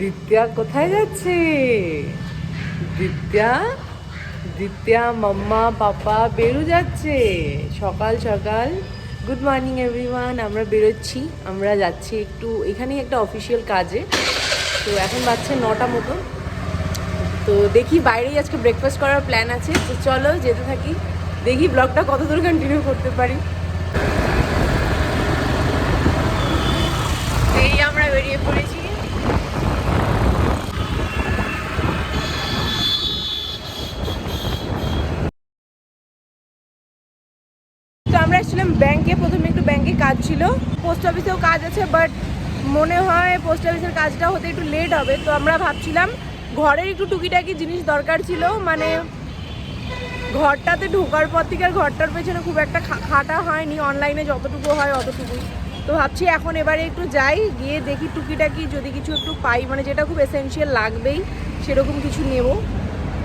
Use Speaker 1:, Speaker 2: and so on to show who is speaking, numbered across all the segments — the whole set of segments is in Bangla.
Speaker 1: দিত্যা কোথায় যাচ্ছে? দিত্যা দিত্যা মাম্মা, পাপা বেরু যাচ্ছে। সকাল সকাল। গুড মর্নিং এভরিওয়ান আমরা বেরোচ্ছি, আমরা যাচ্ছি একটু, এখানেই একটা অফিসিয়াল কাজে। তো এখন বাচ্চা নটা মতো তো দেখি বাইরেই আজকে ব্রেকফাস্ট করার প্ল্যান আছে। তো চলো যেতে থাকি। দেখি ব্লগটা কত দূর কন্টিনিউ করতে পারি। এই আমরা বেরিয়ে পড়েছি তো আমরা এসেছিলাম ব্যাংকে প্রথমে একটু ব্যাংকে কাজ ছিল। পোস্ট অফিসেও কাজ আছে বাট মনে হয় পোস্ট অফিসের কাজটা হতে একটু লেট হবে। তো আমরা ভাবছিলাম ঘরের একটু টুকিটাকি জিনিস দরকার ছিল। মানে ঘরটাতে ঢোকার পর থেকে আর ঘরটার পেছনে খুব একটা খাটা হয়নি। অনলাইনে যতটুকু হয় অতটুকুই। তো ভাবছি এখন এবারে একটু যাই, গিয়ে দেখি টুকিটাকি যদি কিছু একটু পাই। মানে যেটা খুব এসেনশিয়াল লাগবেই, সেরকম কিছু নেব।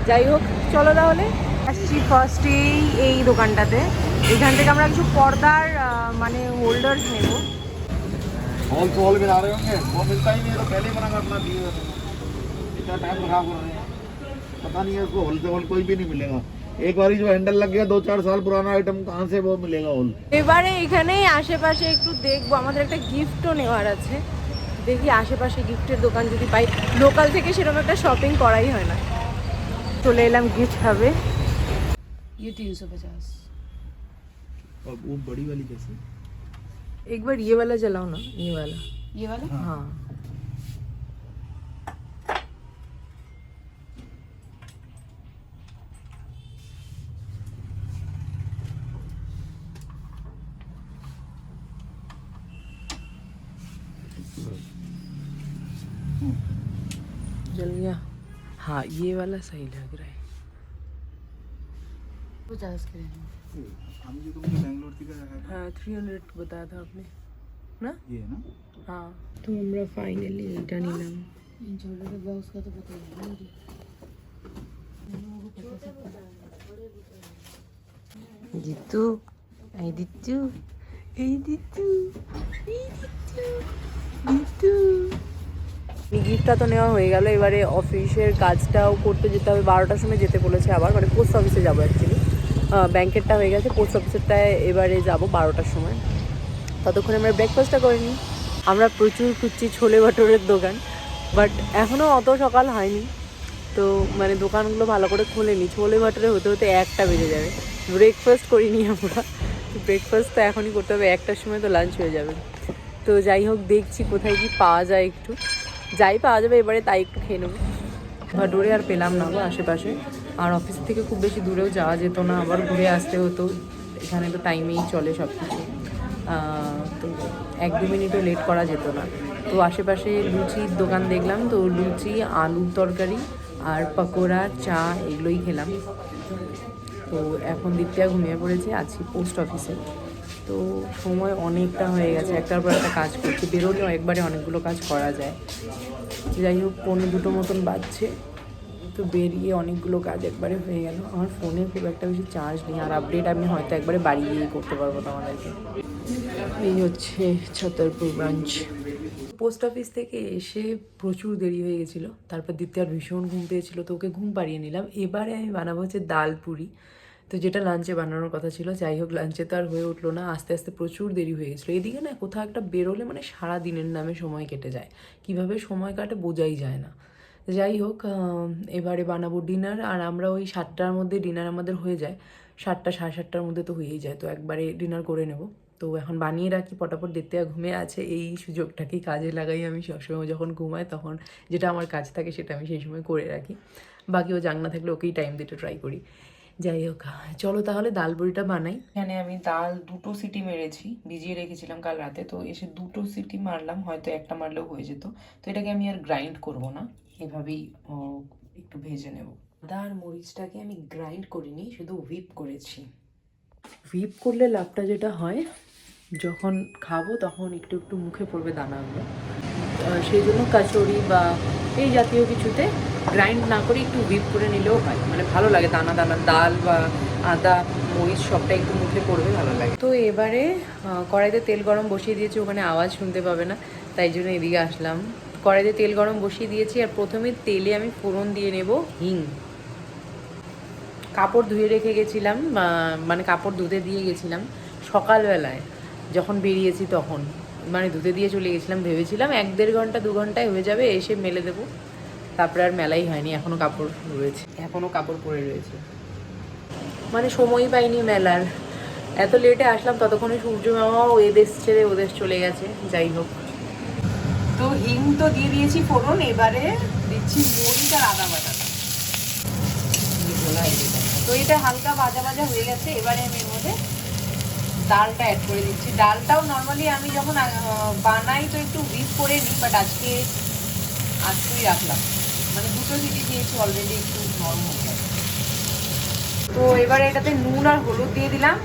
Speaker 1: যাই হোক, চলো তাহলে। আসছি ফার্স্টেই এই দোকানটাতে। এখান থেকে আমরা কিছু পর্দার আহ, মানে হোল্ডার্স নেব
Speaker 2: हॉल तो हॉल गिरा रहे होंगे वो मिलता ही नहीं है तो पहले ही मना कर अपना दिए हुए थे। इतना टाइम खराब कर रहे हैं पता नहीं है उसको होल से होल कोई भी नहीं मिलेगा एक बार जो हैंडल लग गया दो चार साल पुराना आइटम कहाँ से वो मिलेगा होल
Speaker 1: এবারে এখানেই আশেপাশে একটু দেখবো আমাদের একটা গিফটও নেওয়ার আছে দেখি আশেপাশে গিফটের দোকান যদি পাই লোকাল থেকে সেরকম একটা শপিং করাই হয় না চলে এলাম গিফট হবে ये तीन सौ पचास
Speaker 2: और वो बड़ी वाली कैसे?
Speaker 1: एक बार ये वाला जलाओ ना ये वाला।
Speaker 3: ये वाला?
Speaker 1: हाँ, हाँ। जल गया। हाँ ये वाला सही लग रहा है।
Speaker 3: पचास के
Speaker 2: हम जो तुमने बैंगलोर की का
Speaker 1: हाँ थ्री हंड्रेड बताया था आपने ना
Speaker 2: ये है ना
Speaker 1: हाँ তো আমরা ফাইনালি এটা নিলাম
Speaker 3: इन छोटे से बॉक्स का तो पता ही नहीं मुझे
Speaker 1: জিতু এই দিচ্ছু এই দিচ্ছু এই দিচ্ছু দিচ্ছু গিফটটা তো নেওয়া হয়ে গেল এবারে অফিসের কাজটাও করতে যেতে হবে বারোটার সময় যেতে বলেছে আবার মানে পোস্ট অফিসে যাবো অ্যাকচুয়ালি ব্যাংকেরটা হয়ে গেছে পোস্ট অফিসেরটায় এবারে যাব বারোটার সময়। ততক্ষণে আমরা ব্রেকফাস্টটা করে নিই। আমরা প্রচুর খুঁজছি ছোলে ভাটোরের দোকান বাট এখনও অত সকাল হয়নি। তো মানে দোকানগুলো ভালো করে খোলেনি ছোলে ভাটোরে হতে হতে একটা বেজে যাবে। ব্রেকফাস্ট করিনি আমরা। ব্রেকফাস্ট তো এখনই করতে হবে, একটার সময় তো লাঞ্চ হয়ে যাবে। তো যাই হোক, দেখছি কোথায় কি পাওয়া যায় একটু। যাই পাওয়া যাবে, এবারে তাই একটু খেয়ে নেব। ভাটোরে আর পেলাম না আশেপাশে। আর অফিস থেকে খুব বেশি দূরেও যাওয়া যেত না, আবার ঘুরে আসতে হতো। এখানে তো টাইমেই চলে সব কিছু তো এক দু মিনিটও লেট করা যেত না। তো আশেপাশে লুচির দোকান দেখলাম তো, লুচি, আলুর তরকারি আর পকোড়া, চা এগুলোই খেলাম। তো এখন দিকটা ঘুমিয়ে পড়েছি, আছি পোস্ট অফিসে তো সময় অনেকটা হয়ে গেছে, একটার পর একটা কাজ করছি। বেরোলেও একবারে অনেকগুলো কাজ করা যায়। যাই হোক পৌনে দুটো মতন বাজছে। তো বেরিয়ে অনেকগুলো কাজ একবারে হয়ে গেল। আমার ফোনে খুব একটা বেশি চার্জ নেই। আর আপডেট আমি হয়তো একবারে বাড়ি গিয়ে করতে পারব তোমাদেরকে। এই হচ্ছে ছতরপুর ব্রাঞ্চ পোস্ট অফিস থেকে এসে প্রচুর দেরি হয়ে গেছিল। তারপর দ্বিতীয় ভীষণ ঘুম পেয়েছিলো, তো ওকে ঘুম পাড়িয়ে নিলাম। এবারে আমি বানাবো হচ্ছে ডাল পুরি। তো যেটা লাঞ্চে বানানোর কথা ছিল, যাই হোক লাঞ্চে তো আর হয়ে উঠল না। আস্তে আস্তে প্রচুর দেরি হয়ে গেছিল। এদিকে না কোথাও একটা বেরোলে মানে সারা দিনের নামে সময় কেটে যায়। কীভাবে সময় কাটে বোঝাই যায় না। যাই হোক এবারে বানাবো ডিনার আর আমরা ওই সাতটার মধ্যে ডিনার আমাদের হয়ে যায়। সাতটা, সাড়ে সাতটার মধ্যে তো হয়েই যায়, তো একবারে ডিনার করে নেব। তো এখন বানিয়ে রাখি, পটাপট দেখতে ঘুমে আছে, এই সুযোগটাকে কাজে লাগাই আমি সবসময়। যখন ঘুমাই তখন যেটা আমার কাজ থাকে সেটা আমি সেই সময় করে রাখি। বাকি ও জাংনা থাকলে ওকেই টাইম দিতে ট্রাই করি। যাই হোক চলো তাহলে ডাল বড়িটা বানাই। এখানে আমি ডাল দুটো সিটি মেরেছি ভিজিয়ে রেখেছিলাম কাল রাতে তো এসে দুটো সিটি মারলাম হয়তো একটা মারলেও হয়ে যেত। তো এটাকে আমি আর গ্রাইন্ড করব না এভাবেই একটু ভেজে নেব। আদা আর মরিচটাকে আমি গ্রাইন্ড করিনি শুধু হুইপ করেছি। হুইপ করলে লাভটা যেটা হয় যখন খাব তখন একটু একটু মুখে পড়বে দানাগুলো সেই জন্য কাচুরি বা এই জাতীয় কিছুতে গ্রাইন্ড না করে একটু হুইপ করে নিলেও হয়। মানে ভালো লাগে, দানা দানা, ডাল বা আদা, মরিচ সবটা একটু মুখে পড়বে, ভালো লাগে। তো এবারে কড়াইতে তেল গরম বসিয়ে দিয়েছি, ওখানে আওয়াজ শুনতে পাবে না, তাই জন্য এদিকে আসলাম। কড়াইতে তেল গরম বসিয়ে দিয়েছি, আর প্রথমে তেলে আমি ফোড়ন দিয়ে নেব হিং। কাপড় ধুয়ে রেখে গেছিলাম মানে কাপড় ধুতে দিয়ে গেছিলাম সকালবেলায়, যখন বেরিয়েছি তখন। মানে ধুতে দিয়ে চলে গেছিলাম, ভেবেছিলাম এক দেড় ঘণ্টা, দু ঘন্টায় হয়ে যাবে, এসে মেলে দেবো। তারপরে আর মেলাই হয়নি এখনও কাপড় রয়েছে। এখনও কাপড় পরে রয়েছে। মানে সময়ই পাইনি মেলার। এত লেটে আসলাম, ততক্ষণে সূর্য মামাও এ দেশ ছেড়ে ও দেশ চলে গেছে, যাই হোক। তো হিং তো দিয়ে দিয়েছি ফোড়ন, এবারে দিচ্ছি মরিচ আর আদা বাটাটা তো এটা হালকা ভাজা ভাজা হয়ে গেছে, এবারে আমি এর মধ্যে ডালটা অ্যাড করে দিচ্ছি। ডালটাও নর্মালি আমি যখন বানাই তো একটু উইপ করে নিই বাট আজকে আজকেই রাখলাম। মানে দুটো সিটি দিয়েছি অলরেডি একটু নরম হয়ে গেছে। তো এবারে এটাতে নুন আর হলুদ দিয়ে দিলাম।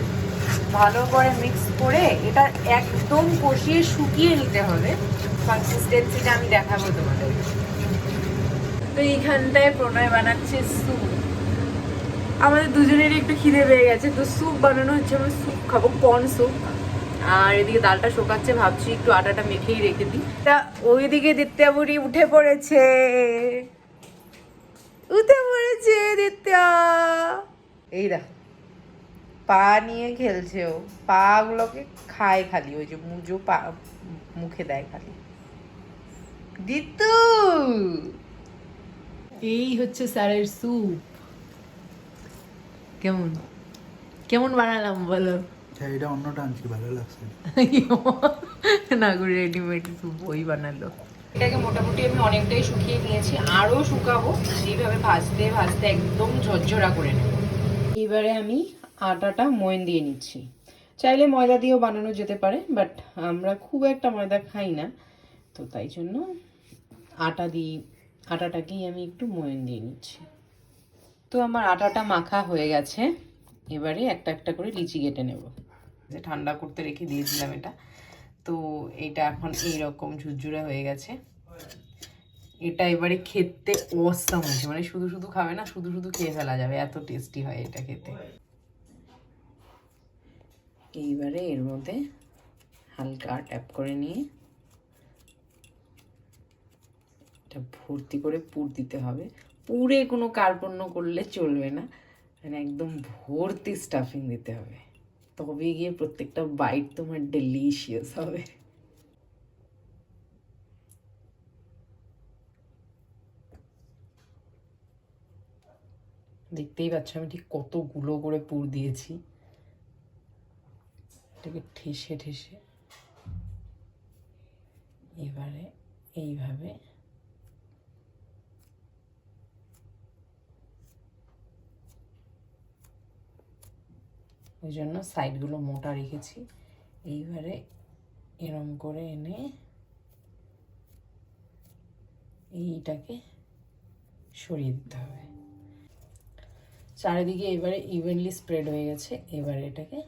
Speaker 1: ভালো করে মিক্স করে এটা একদম কষিয়ে শুকিয়ে নিতে হবে। কনসিস্টেন্সিটা আমি দেখাবো তোমাদের। তো এইখানটায় প্রণয় বানাচ্ছে স্যুপ। আমাদের দুজনেরই একটু খিদে পেয়ে গেছে তো স্যুপ বানানো হচ্ছে আমরা স্যুপ খাব কর্ন স্যুপ আর এদিকে ডালটা শোকাচ্ছে ভাবছি একটু আটাটা মেখেই রেখে দিই। তা ওইদিকে দিত্যা বুড়ি উঠে পড়েছে। উঠে পড়েছে দিত্যা এই দেখ পা নিয়ে খেলছে ও। পা গুলোকে খায় খালি ওই যে মুজো পা মুখে দেয় খালি। দিতু এই হচ্ছে স্যারের স্যুপ। কেমন? কেমন বানালাম বলো?
Speaker 4: হ্যাঁ এটা অন্যটা আনছি ভালো লাগছে।
Speaker 1: না রেডিমেড স্যুপ ওই বানালো। এটাকে মোটামুটি আমি অনেকটাই শুকিয়ে নিয়েছি, আরও শুকাবো। এইভাবে ভাজতে ভাজতে একদম ঝরঝরা করে নেব। এবারে আমি আটাটা ময়ন দিয়ে নিচ্ছি। চাইলে ময়দা দিয়েও বানানো যেতে পারে, বাট আমরা খুব একটা ময়দা খাই না। তো তাই জন্য আটা দিই আটাটাকেই আমি একটু ময়ন দিয়ে নিচ্ছি। তো আমার আটাটা মাখা হয়ে গেছে। এবারে একটা একটা করে লিচি কেটে নেব। যে ঠান্ডা করতে রেখে দিয়েছিলাম এটা। তো এটা এখন এইরকম ঝুরঝুরে হয়ে গেছে। এটা এবারে খেতে অসাম হয়েছে। মানে শুধু শুধু খাবে না, শুধু শুধু খেয়ে ফেলা যাবে। এত টেস্টি হয় এটা খেতে। এইবারে এর মধ্যে হালকা ট্যাপ করে নিয়ে এটা ভর্তি করে পুর দিতে হবে। পুরে কোনো কার্পণ্য করলে চলবে না। মানে একদম ভর্তি স্টাফিং দিতে হবে। তবে গিয়ে প্রত্যেকটা বাইট তোমার ডেলিশিয়াস হবে। দেখতেই পাচ্ছ আমি ঠিক কতগুলো করে পুর দিয়েছি। এটাকে ঠেসে ঠেসে। এবারে এইভাবে ওই জন্য সাইডগুলো মোটা রেখেছি। এইবারে এরম করে এনে এইটাকে সরিয়ে দিতে হবে। চারিদিকে এবারে ইভেনলি স্প্রেড হয়ে গেছে। এবারে এটাকে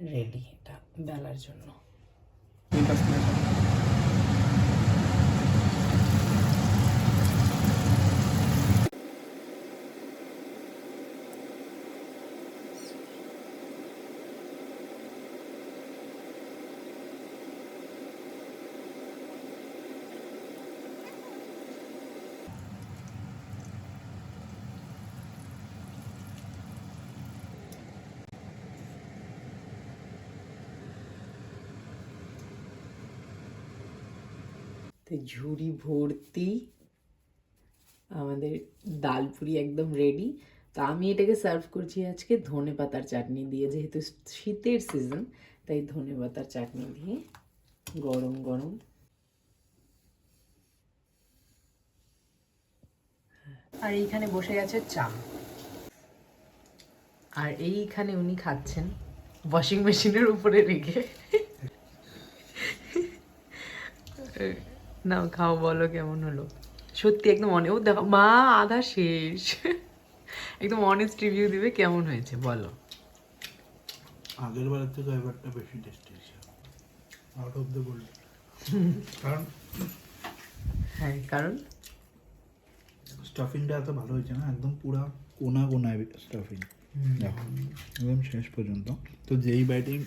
Speaker 1: রেডি এটা বেলার জন্য। তো ঝুড়ি ভর্তি, আমাদের ডাল পুরি একদম রেডি তো আমি এটাকে সার্ভ করছি আজকে ধনে পাতার চাটনি দিয়ে, যেহেতু শীতের সিজন তাই ধনে পাতার চাটনি দিয়ে গরম গরম। আর এইখানে বসে গেছে চা আর এইখানে উনি খাচ্ছেন ওয়াশিং মেশিনের উপরে রেখে। না খাও বলো কেমন হলো? সত্যি একদম অনেক ও দেখো মা আধা শেষ। একদম অনেস্ট রিভিউ দিবে কেমন হয়েছে বলো।
Speaker 4: আগের বারের থেকে এবারটা বেশি টেস্টি হয়েছে। আউট অফ দ্য ওয়ার্ল্ড কারণ
Speaker 1: হ্যাঁ কারণ?
Speaker 4: স্টাফিংটা এত ভালো হয়েছে না একদম পুরা কোনা কোনায় স্টাফিং দেখো একদম শেষ পর্যন্ত। তো যেই বাইটিং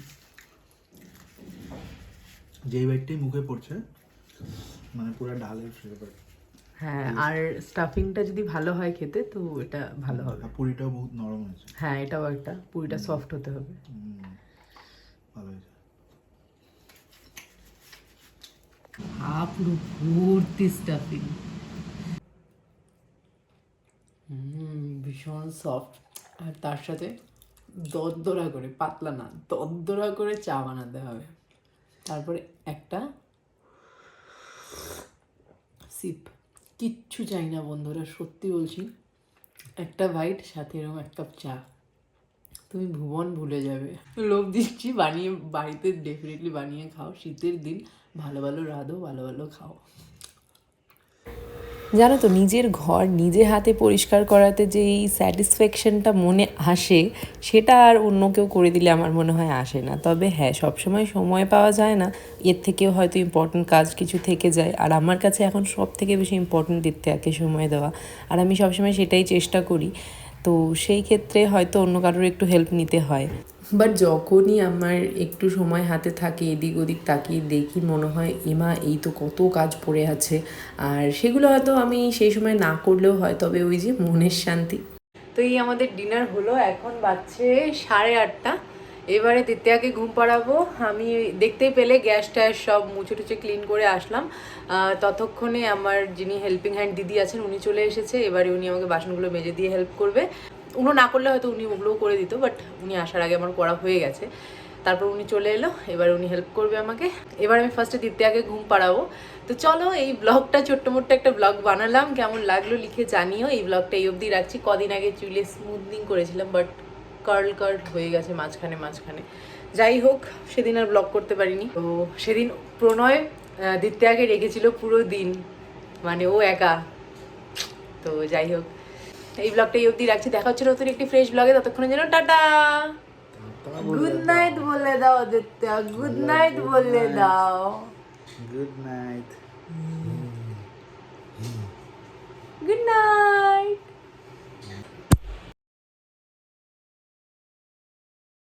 Speaker 4: যেই বাইটটাই মুখে পড়ছে মানে পুরো ডালের ফ্লেভার
Speaker 1: হ্যাঁ আর স্টাফিংটা যদি ভালো হয় খেতে তো এটা ভালো হবে।
Speaker 4: পুরিটাও বহুত নরম হয়েছে।
Speaker 1: হ্যাঁ এটাও একটা। পুরিটা সফট হতে হবে।
Speaker 4: ভালো হয়েছে।
Speaker 3: হাফ পুরো ভর্তি
Speaker 1: স্টাফিং ভীষণ সফট আর তার সাথে দরদরা করে পাতলা না দরদরা করে চা বানাতে হবে। তারপরে একটা সিপ। কিচ্ছু চাই না বন্ধুরা, সত্যি বলছি। একটা বাইট সাথে এরকম এক কাপ চা। তুমি ভুবন ভুলে যাবে। লোভ দিচ্ছি, বানিয়ে, বাড়িতে ডেফিনেটলি বানিয়ে খাও। শীতের দিন, ভালো ভালো রাঁধো, ভালো ভালো খাও। জানো তো, নিজের ঘর নিজে হাতে পরিষ্কার করাতে যে এই স্যাটিসফ্যাকশনটা মনে আসে, সেটা আর অন্য কেউ করে দিলে আমার মনে হয় আসে না। তবে হ্যাঁ সবসময় সময় পাওয়া যায় না। এর থেকেও হয়তো ইম্পর্টেন্ট কাজ কিছু থেকে যায়। আর আমার কাছে এখন সব থেকে বেশি ইম্পর্টেন্ট দিত্যাকে সময় দেওয়া। আর আমি সবসময় সেটাই চেষ্টা করি। তো সেই ক্ষেত্রে হয়তো অন্য কারোর একটু হেল্প নিতে হয়। বাট যখনই আমার একটু সময় হাতে থাকে, এদিক ওদিক তাকিয়ে দেখি মনে হয়, এমা, এই তো কত কাজ পড়ে আছে। আর সেগুলো হয়তো আমি সেই সময় না করলেও হয়, তবে ওই যে মনের শান্তি। তো এই আমাদের ডিনার হলো, এখন বাজছে সাড়ে আটটা। এবারে দিত্যাকে ঘুম পাড়াবো। আমি দেখতেই পেলে গ্যাস ট্যাস সব মুছে টুচে ক্লিন করে আসলাম। ততক্ষণে আমার যিনি হেল্পিং হ্যান্ড দিদি আছেন, উনি চলে এসেছে। এবারে উনি আমাকে বাসনগুলো মেজে দিয়ে হেল্প করবে। উনি না করলে হয়তো উনি ওগুলোও করে দিত বাট উনি আসার আগে আমার করা হয়ে গেছে। তারপর উনি চলে এলো, এবার উনি হেল্প করবে আমাকে। এবার আমি ফার্স্টে দিত্যাকে ঘুম পাড়াবো। তো চলো এই ব্লগটা ছোট্ট মোট্ট একটা ব্লগ বানালাম। কেমন লাগল লিখে জানিও। এই ব্লগটা এই অবধি রাখছি। কদিন আগে চুলে স্মুথনিং করেছিলাম বাট কার্ল কার্ল হয়ে গেছে মাঝখানে মাঝখানে। যাই হোক, সেদিন আর ব্লগ করতে পারিনি। তো সেদিন প্রণয় দিত্যাকে রেখেছিল পুরো দিন। মানে ও একা। তো যাই হোক। এই ব্লগটা এই অবধি রাখছি। দেখা হচ্ছে নতুন একটি ফ্রেশ ব্লগে ততক্ষণের জন্য টাটা। গুড নাইট বলে দাও দিত্যা গুড নাইট বলে দাও।
Speaker 4: Good night
Speaker 1: good